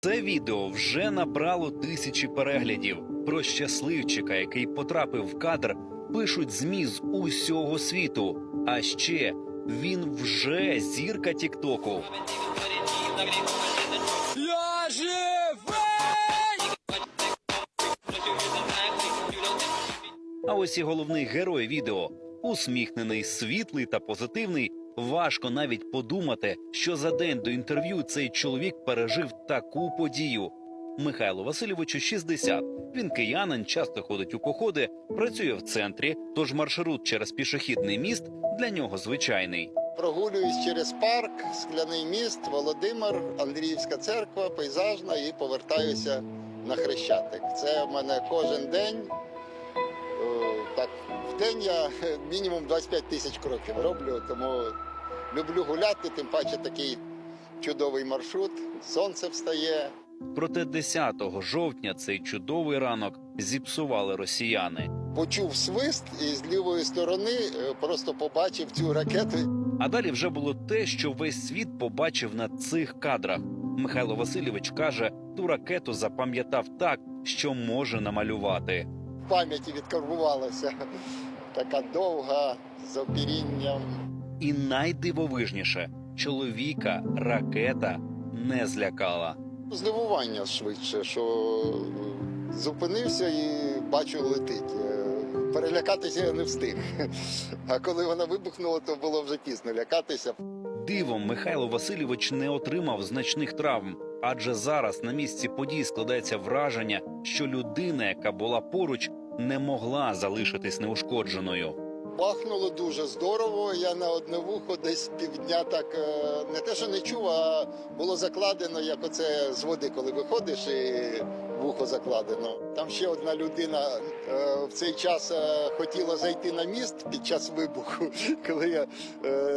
Це відео вже набрало тисячі переглядів. Про щасливчика, який потрапив в кадр, пишуть ЗМІ з усього світу. А ще він вже зірка Тіктоку. Я живий! А ось і головний герой відео усміхнений, світлий та позитивний. Важко навіть подумати, що за день до інтерв'ю цей чоловік пережив таку подію. Михайлу Васильовичу 60. Він киянин, часто ходить у походи, працює в центрі, тож маршрут через пішохідний міст для нього звичайний. Прогулююсь через парк, скляний міст, Володимир, Андріївська церква, пейзажна і повертаюся на Хрещатик. Це в мене кожен день. В день я е, мінімум 25 тисяч кроків роблю, тому люблю гуляти, тим паче такий чудовий маршрут. Сонце встає. Проте 10 жовтня цей чудовий ранок зіпсували росіяни. Почув свист і з лівої сторони е, просто побачив цю ракету. А далі вже було те, що весь світ побачив на цих кадрах. Михайло Васильович каже, ту ракету запам'ятав так, що може намалювати. В пам'яті відкарбувалася. Така довга з опірінням. І найдивовижніше, чоловіка ракета не злякала. Здивування швидше, що е, зупинився і бачу, летить. Е, Перелякатися я не встиг. А коли вона вибухнула, то було вже пізно лякатися. Дивом Михайло Васильович не отримав значних травм, адже зараз на місці подій складається враження, що людина, яка була поруч, не могла залишитись неушкодженою. Бахнуло дуже здорово. Я на одне вухо десь півдня так е, не те, що не чув, а було закладено, як оце з води, коли виходиш і вухо закладено. Там ще одна людина е, в цей час е, хотіла зайти на міст під час вибуху. Коли я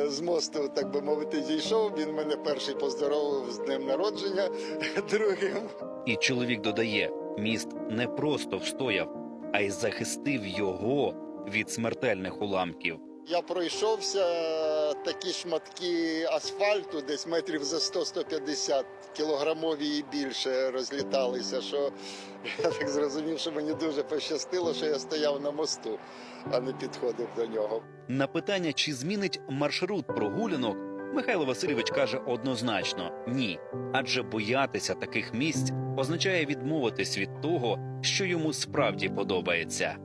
з мосту, так би мовити, зійшов, він мене перший поздоровив з днем народження, другим. І чоловік додає: міст не просто встояв, а й захистив його від смертельних уламків. Я пройшовся такі шматки асфальту, десь метрів за 100-150 кілограмові і більше розліталися. Що я так зрозумів, що мені дуже пощастило, що я стояв на мосту, а не підходив до нього. На питання, чи змінить маршрут прогулянок, Михайло Васильович каже однозначно ні. Адже боятися таких місць означає відмовитись від того, що йому справді подобається.